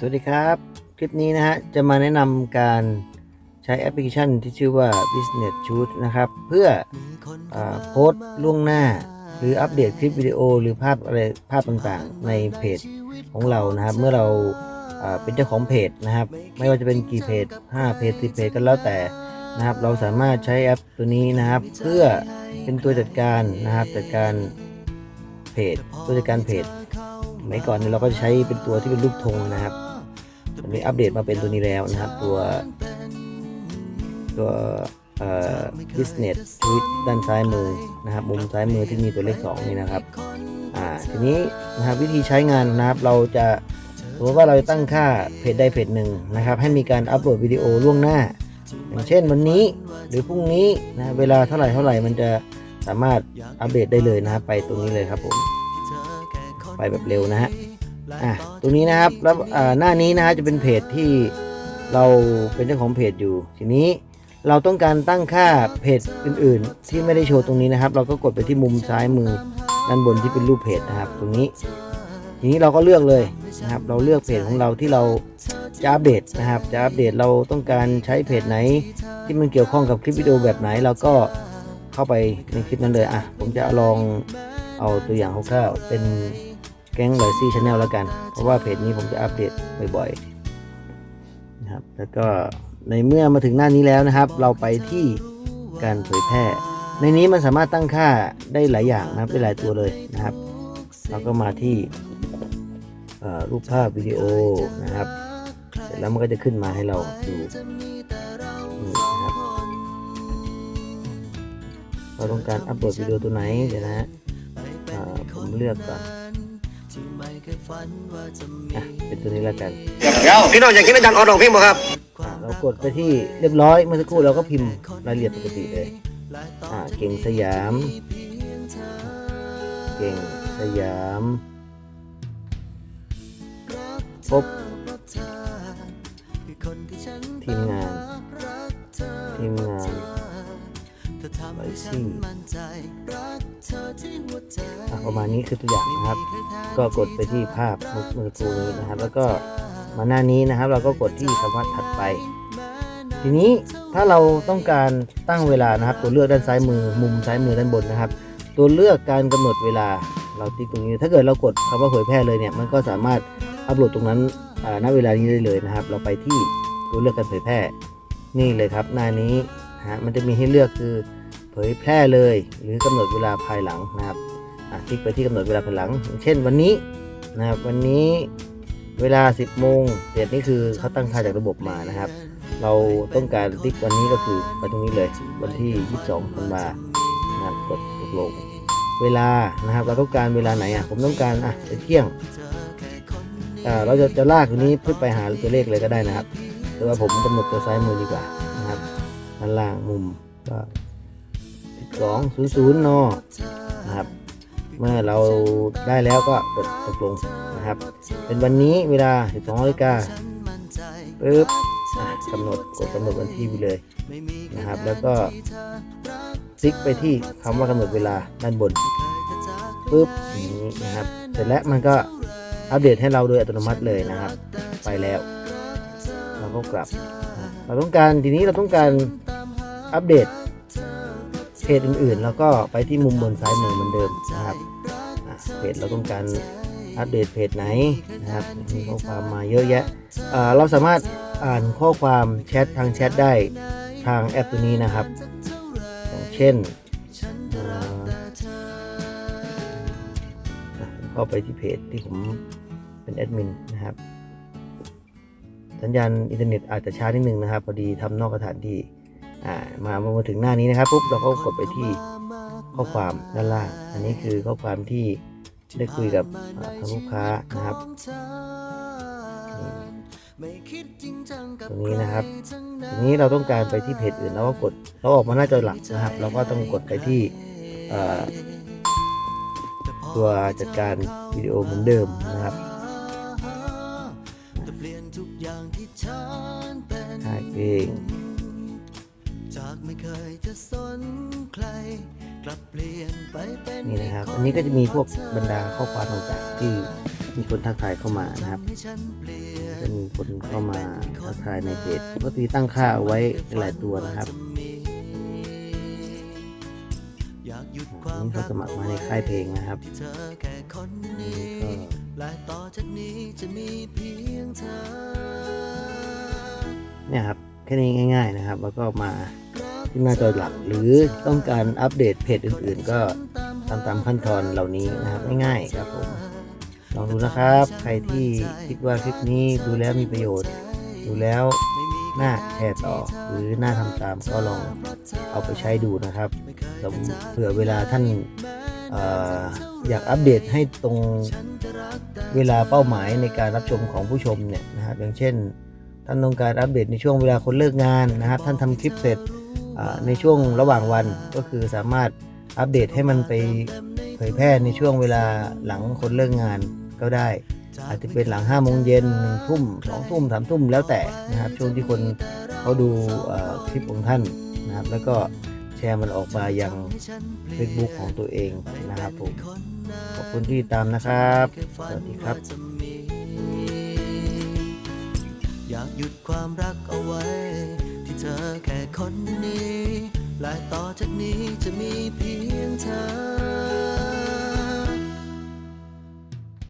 สวัสดีครับ คลิปนี้นะฮะ จะมาแนะนำการใช้แอปพลิเคชันที่ชื่อว่า Business Shoot นะครับ เพื่ออโพสต์ล่วงหน้า หรืออัปเดตคลิปวิดีโอ หรือภาพอะไรภาพต่างๆ ในเพจของเรานะครับ เมื่อเราเป็นเจ้าของเพจนะครับ ไม่ว่าจะเป็นกี่เพจ 5 เพจ10เพจก็แล้วแต่นะครับ เราสามารถใช้แอปตัวนี้นะครับ เพื่อเป็นตัวจัดการนะครับจัดการเพจตัวจัดการเพจสมัยก่อนเนี่ยเราก็จะใช้เป็นตัวที่เป็นรูปธงนะครับ อนนี้อัปเดตมาเป็นตัวนี้แล้วนะครับ ตัวตัวเอ่อ business tweet ด้านซ้ายมือนะครับ มุมซ้ายมือที่มีตัวเลข 2 นี่นะครับ อ่า ทีนี้นะครับวิธีใช้งานนะครับ เราจะสมมติว่าเราจะตั้งค่าเพจใดเพจหนึ่งนะครับ ให้มีการอัปโหลดวิดีโอล่วงหน้า อย่างเช่นวันนี้หรือพรุ่งนี้นะเวลาเท่าไหร่เท่าไหร่มันจะสามารถอัปเดตได้เลยนะครับ ไปตรงนี้เลยครับผม ไปแบบเร็วนะฮะ อะตรงนี้นะครับแล้วอ่าหน้านี้นะฮะจะเป็นเพจที่เราเป็นเจ้าของเพจอยู่ ทีนี้เราต้องการตั้งค่าเพจอื่น ๆ ที่ไม่ได้โชว์ตรงนี้นะครับ เราก็กดไปที่มุมซ้ายมือด้านบนที่เป็นรูปเพจนะครับ ตรงนี้ ทีนี้เราก็เลือกเลยนะครับ เราเลือกเพจของเราที่เราจะอัปเดตนะครับ จะอัปเดตเราต้องการใช้เพจไหน ที่มันเกี่ยวข้องกับคลิปวิดีโอแบบไหนเราก็เข้าไปในคลิปนั้นเลยอะผมจะลองเอาตัวอย่างคร่าวๆเป็นแก๊งลอยซี่ชาแนลแล้วกัน เพราะว่าเพจนี้ผมจะอัปเดตบ่อยๆนะครับ แล้วก็ในเมื่อมาถึงหน้านี้แล้วนะครับ เราไปที่การเผยแพร่ ในนี้มันสามารถตั้งค่าได้หลายอย่างนะครับได้หลายตัวเลยนะครับ เราก็มาที่รูปภาพวิดีโอนะครับ เสร็จแล้วมันก็จะขึ้นมาให้เราดูนี่นะครับ เราต้องการอัปโหลดวิดีโอตัวไหนเดี๋ยวนะผมเลือกก่อน อะเป็นตัวนี้แล้วกันพี่น้องอยากกินอาจารย์ออดองเพลงบ่ครับ อ่าเรากดไปที่เรียบร้อยเมื่อสักครู่เราก็พิมพ์รายละเอียดปกติเลยอ่าเก่งสยาม เก่งสยามพบ ซี่อะประมาณนี้คือตัวอย่างนะครับ ก็กดไปที่ภาพเมื่อสักครู่นี้นะครับ แล้วก็มาหน้านี้นะครับ เราก็กดที่คำว่าถัดไป ทีนี้ถ้าเราต้องการตั้งเวลานะครับ ตัวเลือกด้านซ้ายมือมุมซ้ายมือด้านบนนะครับ ตัวเลือกการกำหนดเวลาเราติ๊กตรงนี้ ถ้าเกิดเรากดคำว่าเผยแพร่เลยเนี่ยมันก็สามารถอัปโหลดตรงนั้นอ่าณเวลานี้ได้เลยนะครับ เราไปที่ตัวเลือกการเผยแพร่นี่เลยครับ หน้านี้นะฮะมันจะมีให้เลือกคือ เผยแพร่เลย หรือกำหนดเวลาภายหลังนะครับอะคลิกไปที่กำหนดเวลาภายหลัง เช่นวันนี้นะครับวันนี้เวลา 10โมงเดทนี่คือเขาตั้งค่าจากระบบมานะครับ เราต้องการติ๊กวันนี้ก็คือไปตรงนี้เลย วันที่ 22ธันวานะครับกดตกลงเวลานะครับ เราต้องการเวลาไหนอะผมต้องการอะเป็นเที่ยงอ่าเราจะจะลากตัวนี้เพื่อไปหาตัวเลขเลยก็ได้นะครับ แต่ว่าผมกำหนดตัวซ้ายมือดีกว่านะครับด้านล่างมุมก็ 200นนะครับ เมื่อเราได้แล้วก็กดตกลงนะครับ เป็นวันนี้เวลา 12นาฬิกาปึ๊บกำหนดกดกำหนดวันที่ไปเลยนะครับ แล้วก็คลิกไปที่คำว่ากำหนดเวลาด้านบนปุ๊บอย่างนี้นะครับ เสร็จแล้วมันก็อัปเดตให้เราโดยอัตโนมัติเลยนะครับ ไปแล้ว เราก็กลับ เราต้องการทีนี้เราต้องการอัปเดต เพจอื่นๆ แล้วก็ไปที่มุมบนซ้ายมือเหมือนเดิมนะครับอะเพจเราต้องการอัปเดตเพจไหนนะครับมีข้อความมาเยอะแยะอ่าเราสามารถอ่านข้อความแชททางแชทได้ทางแอปตัวนี้นะครับ อย่างเช่นอ่าอะเข้าไปที่เพจที่ผมเป็นแอดมินนะครับ สัญญาณอินเทอร์เน็ตอาจจะช้านิดนึงนะครับ พอดีทำนอกสถานที่ อ่ามาเมื่อมาถึงหน้านี้นะครับปุ๊บเราก็กดไปที่ข้อความด้านล่าง อันนี้คือข้อความที่ได้คุยกับอ่าทางลูกค้านะครับตรงนี้นะครับทีนี้เราต้องการไปที่เพจอื่นเราก็กดเราออกมาหน้าจอหลักนะครับ เราก็ต้องกดไปที่ตัวจัดการวิดีโอเหมือนเดิมนะครับถ่ายเพลงากไม่เคยจะสนใคร กลับเปลี่ยนไปเป็นนี่นะครับ อันนี้ก็จะมีพวกบรรดาข้อความต่างๆที่มีคนทักทายเข้ามานะครับให้ฉันเปลี่ยนจะมีคนเข้ามาทักทายในเพจปกติตั้งค่าเอาไว้หลายตัวนะครับอยากหยุดคอัวานมนี้เขารักสมัครมาในค่ายเพลงนะครับที่เธอแค่คนนี้ก็และต่อจากนี้จะมีเพียงเธอเนี่ยครับ แค่นี้ง่าย ๆนะครับ แล้วก็มาที่หน้าจอหลัก หรือต้องการอัปเดตเพจอื่น ๆ ก็ตามตามขั้นตอนเหล่านี้นะครับง่ายๆครับผมลองดูนะครับ ใครที่คิดว่าคลิปนี้ดูแล้วมีประโยชน์ ดูแล้วน่าแชร์ต่อหรือน่าทำตามก็ลองเอาไปใช้ดูนะครับเผื่อเวลาท่านออยากอัปเดตให้ตรงเวลาเป้าหมายในการรับชมของผู้ชมเนี่ยนะครับอย่างเช่น ท่านต้องการอัปเดตในช่วงเวลาคนเลิกงานนะครับท่านทำคลิปเสร็จในช่วงระหว่างวันก็คือสามารถอัปเดตให้มันไปเผยแพร่ในช่วงเวลาหลังคนเลิกงานก็ได้ อาจจะเป็นหลัง5้าโมงเย็นหนึ่งทุ่มสองทุ่มสามทุ่มแล้วแต่นะครับช่วงที่คนเขาดูคลิปของท่านนะครับ แล้วก็แชร์มันออกมายัง Facebook ของตัวเองนะครับผมขอบคุณที่ติดตามนะครับ สวัสดีครับากหยุดความรักเอาไว้ ที่เธอแค่คนนี้ และต่อจากนี้จะมีเพียงเธอ